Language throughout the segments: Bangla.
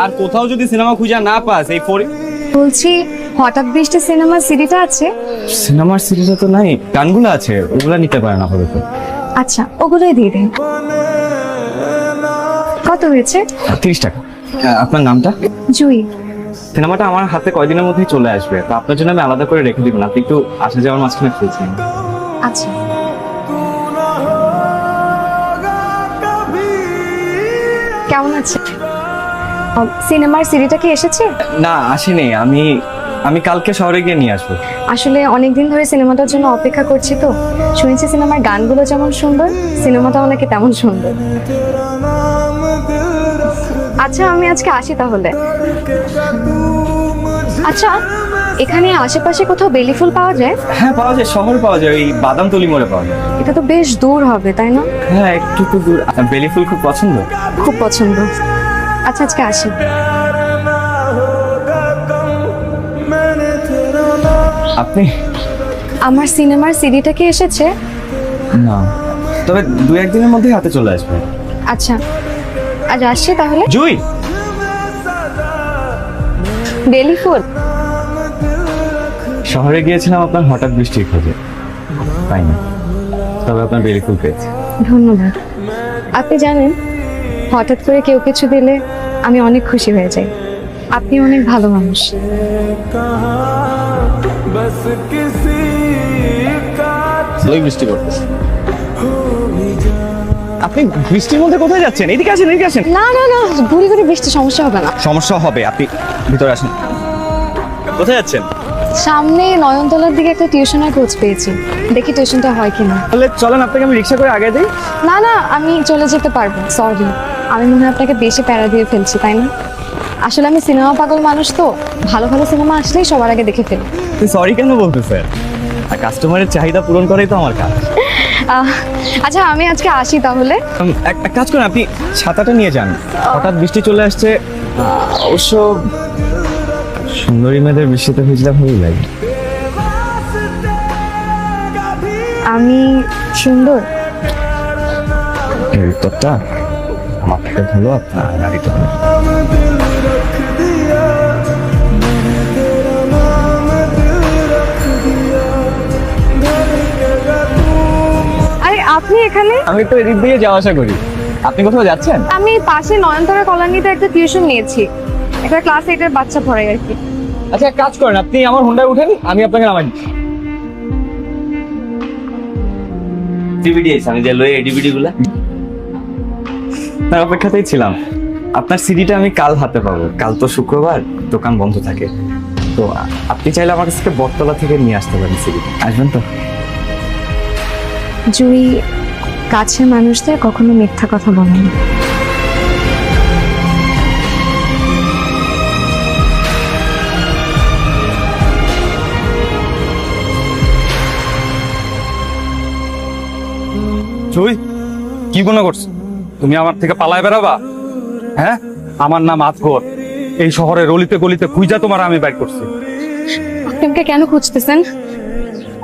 আর কোথাও যদি সিনেমা খুঁজে না পাস এই ফোর বলছি হঠাৎ বৃষ্টি সিনেমার সিডিটা আছে? সিনেমার সিরিজে তো নাই গানগুলো আছে ওগুলা নিতে পারে পারেন আপাতত আচ্ছা ওগুলোই দিয়ে দিন। কত হয়েছে? তিরিশ টাকা। আপনার নামটা? জুই। সিনেমাটা আমার হাতে কয়দিনের মধ্যেই চলে আসবে তো আপনার জন্য আমি আলাদা করে রেখে দিব না আপনি একটু আসা যাওয়ার মাঝখানে খুঁজছেন আচ্ছা। আছে? সিনেমার সিরিটা কি এসেছে? না আসেনি। আমি আমি কালকে শহরে গিয়ে নিয়ে আসব। আসলে অনেক দিন ধরে সিনেমাটার জন্য অপেক্ষা করছি তো। শুনেছি সিনেমার গানগুলো যেমন সুন্দর সিনেমাটাও নাকি তেমন সুন্দর। আচ্ছা আমি আজকে আসি তাহলে। আচ্ছা এখানে আশেপাশে কোথাও বেলি ফুল পাওয়া যায়? হ্যাঁ পাওয়া যায় শহরে পাওয়া যায় ওই বাদামতলি মোড়ে পাওয়া যায়। এটা তো বেশ দূর হবে তাই না? হ্যাঁ একটু তো দূর। বেলি ফুল খুব পছন্দ? খুব পছন্দ। আচ্ছা আজকে আসি। আপনি? আমার সিনেমার সিডিটা কি এসেছে? না। তবে দু একদিনের মধ্যেই হাতে চলে আসবে। আচ্ছা আজ আসছি তাহলে। জুই! বেলি ফুল শহরে গিয়েছিলাম আপনার হঠাৎ বৃষ্টির খোঁজে। পাই না? তবে আপনার বেলি ফুল পেয়েছি। ধন্যবাদ। আপনি জানেন হঠাৎ করে কেউ কিছু দিলে আমি অনেক খুশি হয়ে যাই। আপনি অনেক ভালো মানুষ। বৃষ্টি করতেছে আপনি বৃষ্টির মধ্যে কোথায় যাচ্ছেন? এদিকে আসেন এদিকে আসেন। না না না ঘুরি ঘুরি বৃষ্টি সমস্যা হবে না। সমস্যা হবে আপনি ভিতরে আসেন। কোথায় যাচ্ছেন? সামনে নয়নতলার দিকে একটা টিউশনের খোঁজ পেয়েছি। দেখি টিউশনটা হয় কিনা। তাহলে চলেন আপনাকে আমি রিক্সা করে আগে দিই। না না আমি চলে যেতে পারব সরি আমি মনে হয় আপনাকে বেশি প্যারা দিয়ে ফেলছি তাই না? আসলে আমি সিনেমা পাগল মানুষ তো ভালো ভালো সিনেমা আসলেই সবার আগে দেখে ফেলি। তুই সরি কেন বলতেছেন? আর কাস্টমারের চাহিদা পূরণ করাই তো আমার কাজ। আচ্ছা আমি আজকে আসি তাহলে। এক কাজ করুন আপনি ছাতাটা নিয়ে যান। হঠাৎ বৃষ্টি চলে আসছে অবশ্য সুন্দরী মেয়েদের বৃষ্টিতে ভিজলে ভালোই লাগে। আমি সুন্দর। এই উত্তরটা আমার থেকে ভালো আপনার গাড়িতে আরে আপনি এখানে? আমি তো এদিক দিয়ে যাওয়া আসা করি। আপনি কোথাও যাচ্ছেন? আমি পাশে নয়নতারা কলোনিতে একটা টিউশন নিয়েছি। একটা ক্লাস এইটের বাচ্চা পড়াই আর কি। আচ্ছা এক কাজ করেন আপনি আমার হোন্ডায় উঠেন আমি আপনাকে নামাই দিচ্ছি। ডিভিডি আছে আমি যে লই ডিভিডি গুলা। তার অপেক্ষাতেই ছিলাম। আপনার সিডিটা আমি কাল হাতে পাবো। কাল তো শুক্রবার দোকান বন্ধ থাকে। তো আপনি চাইলে আমার কাছ থেকে বটতলা থেকে নিয়ে আসতে পারেন সিডি আসবেন তো? জুই কাছের মানুষদের কখনো মিথ্যা কথা বলে না চুই কি গুণ করছ? তুমি আমার থেকে পালায় বেড়াবা? হ্যাঁ? আমার নাম আজগর। এই শহরের অলিতে গলিতে খুঁজা তোমার আমি বাইর করছি। আপনি আমাকে কেন খুঁজতেছেন?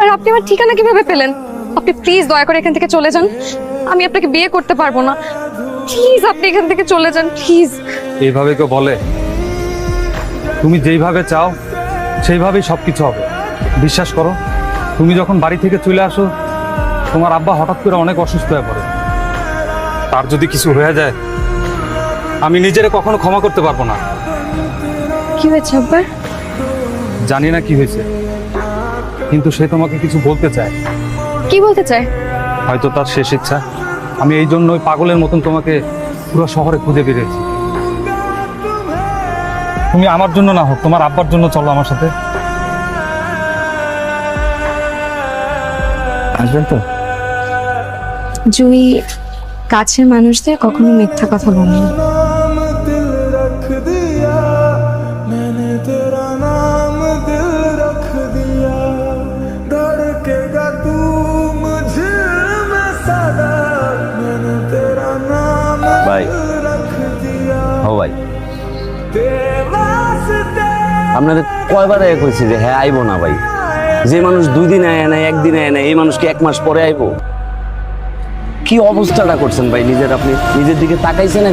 আর আপনি আমার ঠিকানা কীভাবে পেলেন? আপনি প্লিজ দয়া করে এখান থেকে চলে যান। আমি আপনাকে বিয়ে করতে পারব না। প্লিজ আপনি এখান থেকে চলে যান প্লিজ এইভাবে কেউ বলে। তুমি যেইভাবে চাও সেইভাবেই সবকিছু হবে। বিশ্বাস করো তুমি যখন বাড়ি থেকে চলে আসো তোমার আব্বা হঠাৎ করে অনেক অসুস্থ হয়ে পড়ে। তার যদি কিছু হয়ে যায় আমি নিজেরে কখনো ক্ষমা করতে পারব না। কি হয়েছে আব্বার জানি না কি হয়েছে কিন্তু সে তোমাকে কিছু বলতে চায়। কি বলতে চায়? হয়তো তার শেষ ইচ্ছা। আমি এই জন্যই পাগলের মতন তোমাকে পুরো শহরে খুঁজে বেরিয়েছি তুমি আমার জন্য না হোক তোমার আব্বার জন্য চলো আমার সাথে। আসবেন তো? জুই কাছের মানুষদের কখনো মিথ্যা কথা বলে আপনাদের কয়বার এক হয়েছে যে হ্যাঁ আইবো না ভাই। যে মানুষ দুই দিন আয় না একদিন আয় না এই মানুষকে এক মাস পরে আইবো? কি অবস্থাটা করছেন ভাই? নিজের আপনি নিজের দিকে তাকাইছেন?